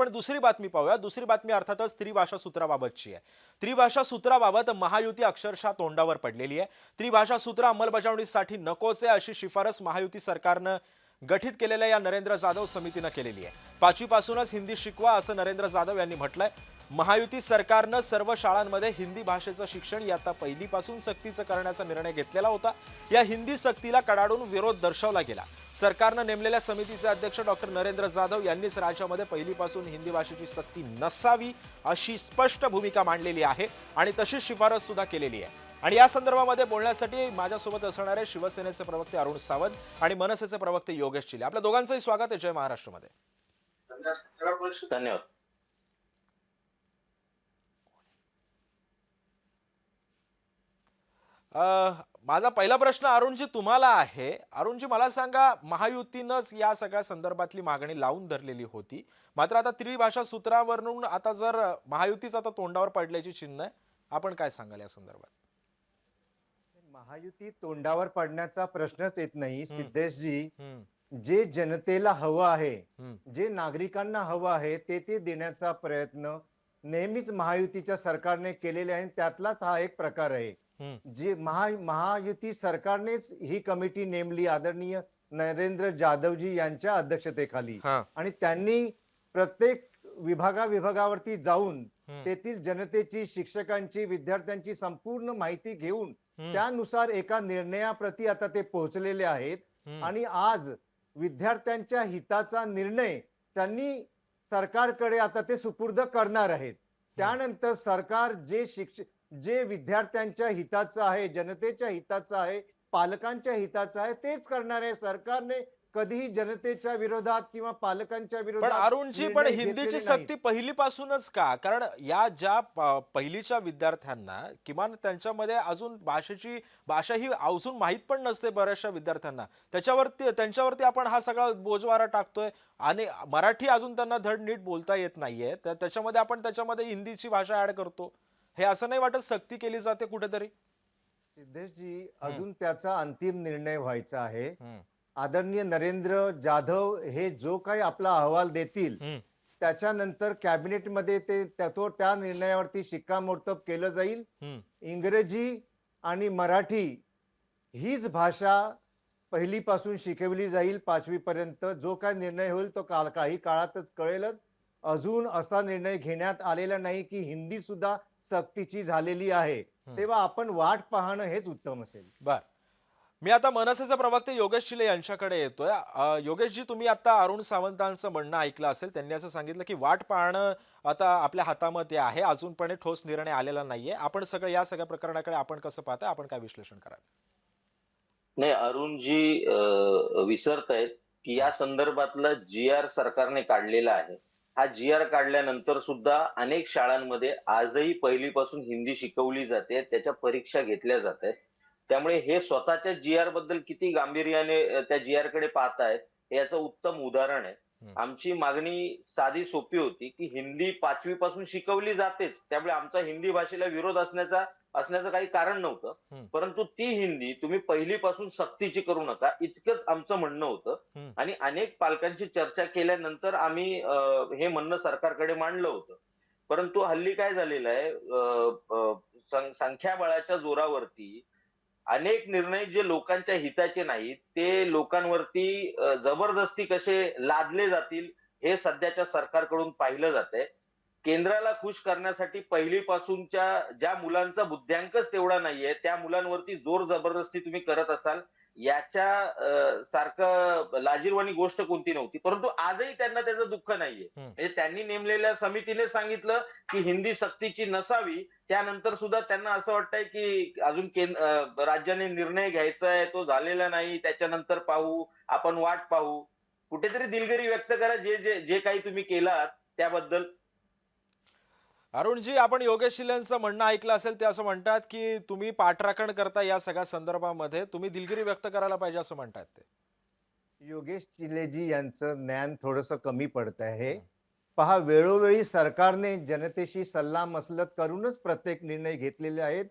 आपण दुसरी बातमी पाहूया. दुसरी बातमी अर्थातच त्रिभाषा सूत्राबाबतची आहे. त्रिभाषा सूत्राबाबत महायुती अक्षरशः तोंडावर पडलेली आहे. त्रिभाषा सूत्र अंमलबजावणीसाठी नकोच आहे अशी शिफारस महायुती सरकारनं गठीत केलेल्या या नरेंद्र जाधव समितीनं केलेली आहे. पाचवीपासूनच हिंदी शिकवा असं नरेंद्र जाधव यांनी म्हटलंय. महायुती सरकारनं सर्व शाळांमध्ये हिंदी भाषेचं शिक्षण इयत्ता पहिलीपासून सक्तीचं करण्याचा निर्णय घेतलेला होता. या हिंदी सक्तीला कडाडून विरोध दर्शवला गेला. सरकारनं नेमलेल्या समितीचे अध्यक्ष डॉक्टर नरेंद्र जाधव यांनीच राज्यामध्ये पहिलीपासून हिंदी भाषेची सक्ती नसावी अशी स्पष्ट भूमिका मांडलेली आहे आणि तशीच शिफारस सुद्धा केलेली आहे. आणि या संदर्भामध्ये बोलण्यासाठी माझ्यासोबत असणारे शिवसेनेचे प्रवक्ते अरुण सावंत आणि मनसेचे प्रवक्ते योगेश चिले. आपल्या दोघांचंही स्वागत आहे. जय महाराष्ट्रमध्ये. धन्यवाद. माझा पहिला प्रश्न अरुणजी तुम्हाला आहे. अरुणजी मला सांगा महायुतीनंच या सगळ्या संदर्भातली मागणी लावून धरलेली होती. मात्र आता त्रिभाषा सूत्रावरून आता जर महायुतीच आता तोंडावर पडल्याची चिन्ह आहे आपण काय सांगाल या संदर्भात? महायुती तोंडावर पडण्याचा प्रश्नच येत नाही. सिद्धेशजी जे जनतेला हवं आहे जे नागरिकांना हवं आहे ते ते देण्याचा प्रयत्न नेहमीच महायुतीच्या सरकारने केलेले आहे त्यातलाच हा एक प्रकार आहे. जी महा महायुती सरकारनेच ही कमिटी नेमली आदरणीय नरेंद्र जाधवजी यांच्या अध्यक्षतेखाली. आणि त्यांनी प्रत्येक विभागा विभागावरती जाऊन तेथील जनतेची शिक्षकांची विद्यार्थ्यांची संपूर्ण माहिती घेऊन त्यानुसार एका निर्णयाप्रती आता ते पोहोचलेले आहेत. आणि आज विद्यार्थ्यांच्या हिताचा निर्णय त्यांनी सरकारकडे आता ते सुपूर्द करणार आहेत. त्यानंतर सरकार जे शिक्ष जे विद्यार्थ्यांच्या हिताचं आहे जनतेच्या हिताचं आहे पालकांच्या हिताचं आहे तेच करणार आहे सरकारने कधीही जनतेच्या विरोधात किंवा पालकांच्या पण विरोधात अरुणजी पण हिंदीची सक्ती पहिलीपासूनच का? कारण या ज्या पहिलीच्या विद्यार्थ्यांना किमान त्यांच्यामध्ये अजून भाषेची भाषा ही अजून माहीत पण नसते बऱ्याचशा विद्यार्थ्यांना. त्याच्यावरती त्यांच्यावरती आपण हा सगळा बोजवारा टाकतोय आणि मराठी अजून त्यांना धड नीट बोलता येत नाहीये. तर त्याच्यामध्ये आपण त्याच्यामध्ये हिंदीची भाषा ऍड करतो. हे असं नाही वाटत सक्ती केली जाते कुठेतरी? सिद्धेशजी अजून त्याचा अंतिम निर्णय व्हायचा आहे. आदरणीय नरेंद्र जाधव हे जो काही आपला अहवाल देतील त्याच्यानंतर कॅबिनेटमध्ये ते त्या- तो त्या निर्णयावरती शिक्कामोर्तब केलं जाईल. इंग्रजी आणि मराठी हीच भाषा पहिलीपासून शिकवली जाईल पाचवी पर्यंत जो काय निर्णय होईल तो काल काही काळातच कळेलच. अजून असा निर्णय घेण्यात आलेला नाही की हिंदी सुद्धा सक्तीची झालेली आहे तेव्हा आपण वाट पाहणं हेच उत्तम असेल. बर. मी आता मनसेचे प्रवक्ते योगेश चिले यांच्याकडे येतोय. योगेशजी तुम्ही आता अरुण सावंतांचं म्हणणं ऐकलं असेल. त्यांनी असं सांगितलं की वाट पाहणं आता आपल्या हातामध्ये आहे. अजूनपणे ठोस निर्णय आलेला नाहीये. आपण सगळं या सगळ्या प्रकरणाकडे आपण कसं पाहताय? आपण काय विश्लेषण कराल? नाही अरुणजी अं, विसरत आहेत की या संदर्भातला जी आर सरकारने काढलेला आहे. हा जी आर काढल्यानंतर सुद्धा अनेक शाळांमध्ये आजही पहिलीपासून हिंदी शिकवली जाते त्याच्या परीक्षा घेतल्या जात आहेत त्यामुळे हे स्वतःच्या जी आरबद्दल किती गांभीर्याने त्या जी आरकडे पाहतायत हे याचं उत्तम उदाहरण आहे. आमची मागणी साधी सोपी होती की हिंदी पाचवी पासून शिकवली जातेच त्यामुळे आमचा हिंदी भाषेला विरोध असण्याचा असण्याचं काही कारण नव्हतं. परंतु ती हिंदी तुम्ही पहिलीपासून सक्तीची करू नका. इतकंच आमचं म्हणणं होतं. आणि अनेक पालकांची चर्चा केल्यानंतर आम्ही हे म्हणणं सरकारकडे मांडलं होतं. परंतु हल्ली काय झालेलं आहे संख्याबळाच्या जोरावरती अनेक निर्णय जे लोकांच्या हिताचे नाहीत ते लोकांवरती जबरदस्ती कसे लादले जातील हे सध्याच्या सरकारकडून पाहिलं जात आहे केंद्राला खुश करण्यासाठी पहिलीपासूनच्या ज्या मुलांचा बुद्ध्यांकच तेवढा नाहीये त्या मुलांवरती जोर जबरदस्ती तुम्ही करत असाल याच्या सारखं लाजीरवाणी गोष्ट कोणती नव्हती. परंतु आजही त्यांना त्याचं दुःख नाहीये. म्हणजे त्यांनी नेमलेल्या समितीने सांगितलं की हिंदी सक्तीची नसावी त्यानंतर सुद्धा त्यांना असं वाटतंय की अजून केंद- अं, राज्याने निर्णय घ्यायचा आहे तो झालेला नाही त्याच्यानंतर पाहू आपण वाट पाहू. कुठेतरी दिलगिरी व्यक्त करा जे जे जे काही तुम्ही केलात त्याबद्दल. अरुणजी आपण योगेश चिलेंचं म्हणणं ऐकलं असेल ते असं म्हणतात की तुम्ही पाठराखण करता या सगळ्या संदर्भामध्ये तुम्ही दिलगिरी व्यक्त करायला पाहिजे असं म्हणतात ते. योगेश चिलेजी यांचं ज्ञान थोडस कमी पडत आहे पहा वेळोवेळी सरकारने जनतेशी सल्ला मसलत करूनच प्रत्येक निर्णय घेतलेले आहेत.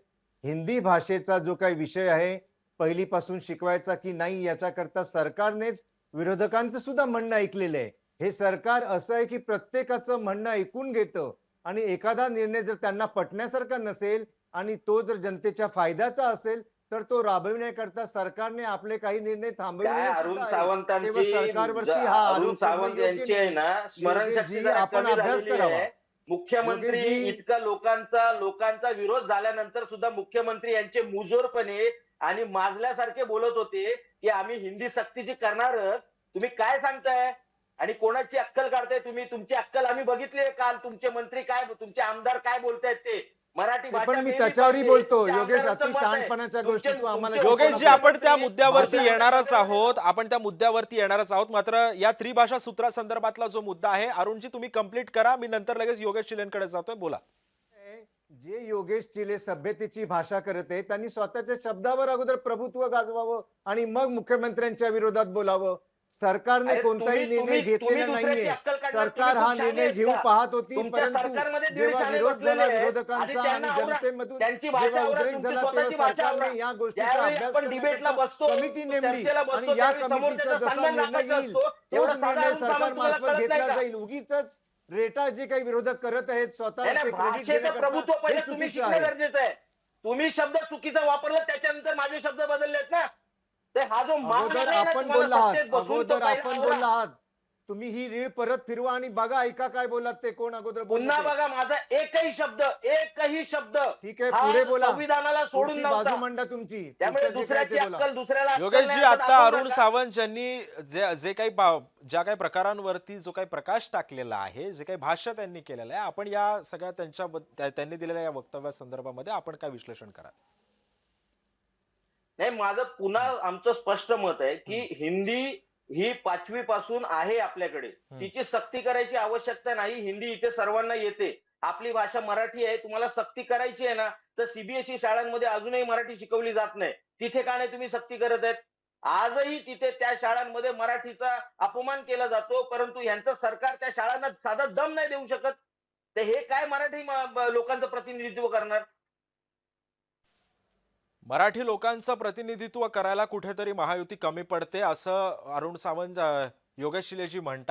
हिंदी भाषेचा जो काही विषय आहे पहिलीपासून शिकवायचा की नाही याच्याकरता सरकारनेच विरोधकांचं सुद्धा म्हणणं ऐकलेलं आहे. हे सरकार असं आहे की प्रत्येकाचं म्हणणं ऐकून घेतं. आणि एखादा निर्णय जर त्यांना पटण्यासारखा नसेल आणि तो जर जनतेच्या फायद्याचा असेल तर तो राबविण्याकरता सरकारने आपले काही निर्णय थांबविले अरुण. सावंतांची सरकारवरती हा अरुण सावंत यांची आहे ना स्मरणशक्ती आपण अभ्यास करावा. मुख्यमंत्री इतका लोकांचा लोकांचा विरोध झाल्यानंतर सुद्धा मुख्यमंत्री यांचे मुजोरपणे आणि माजल्यासारखे बोलत होते की आम्ही हिंदी सक्तीची करणारच. तुम्ही काय सांगताय? आणि कोणाची अक्कल काढताय तुम्ही? तुमची अक्कल आम्ही बघितली काल. तुमचे मंत्री काय तुमचे आमदार काय बोलतायत ते? मराठी पण मी त्याच्यावरही. बोलतो. योगेश अति. शहाणपणाच्या गोष्टी तू आम्हाला तुमचे- योगेशजी आपण. त्या मुद्द्यावरती येणारच आहोत. आपण त्या मुद्द्यावरती येणारच आहोत. मात्र या त्रिभाषा सूत्रासंदर्भातला जो मुद्दा आहे अरुणजी तुम्ही कंप्लीट करा. मी नंतर लगेच योगेश शिलेंकडे जातोय. बोला. जे योगेश चिले सभ्यतेची भाषा करत आहे त्यांनी स्वतःच्या शब्दावर अगोदर प्रभुत्व गाजवावं आणि मग मुख्यमंत्र्यांच्या विरोधात बोलावं. सरकारने कोणताही निर्णय घेतलेला नाहीये सरकार हा निर्णय घेऊ? पाहत होती परंतु जेव्हा विरोध झाला. विरोधकांचा आणि जनतेमधून जेव्हा उद्रेक झाला तेव्हा सरकारने. या गोष्टीचा अभ्यास कमिटी नेमली आणि या कमिटीचा जसा निर्णय येईल. तोच निर्णय सरकार मार्फत घेतला? जाईल उगीच रेटा जे काही विरोधक करत आहेत स्वतः तुम्ही शब्द चुकीचा वापरला त्याच्यानंतर माझे शब्द बदललेत ना हा जो अगोदर आपण बोलला आहात अगोदर आपण. बोलला आहात तुम्ही ही रीळ परत फिरवा आणि बघा ऐका काय बोलात ते कोण अगोदर पुन्हा. बघा माझा एकही शब्द एकही शब्द ठीक आहे हा पुढे बोला संविधानाला सोडून बाजू मांडा तुमची त्यामुळे दुसऱ्याची. अक्कल दुसऱ्याला योगेशजी आता अरुण. सावंत यांनी जे जे काही ज्या काही प्रकारांवरती जो काही प्रकाश टाकलेला आहे जे काही भाष्य त्यांनी केलेलं आहे आपण या सगळ्या त्यांच्या त्यांनी दिलेल्या या वक्तव्या संदर्भामध्ये आपण काय विश्लेषण करा नाही माझं पुन्हा आमचं स्पष्ट मत आहे की हिंदी ही पाचवी पासून आहे आपल्याकडे. तिची सक्ती करायची आवश्यकता नाही हिंदी इथे सर्वांना येते. आपली भाषा मराठी आहे तुम्हाला सक्ती करायची आहे ना तर सीबीएसई शाळांमध्ये अजूनही मराठी शिकवली जात नाही. तिथे का नाही तुम्ही सक्ती करत आहेत? आजही तिथे त्या शाळांमध्ये मराठीचा अपमान केला जातो परंतु यांचं सरकार त्या शाळांना साधा दम नाही देऊ शकत. तर हे काय मराठी लोकांचं प्रतिनिधित्व करणार? मराठी लोकांचं प्रतिनिधित्व करायला कुठेतरी महायुती कमी पडते असं अरुण सावंत योगेश शिलेजी म्हणताय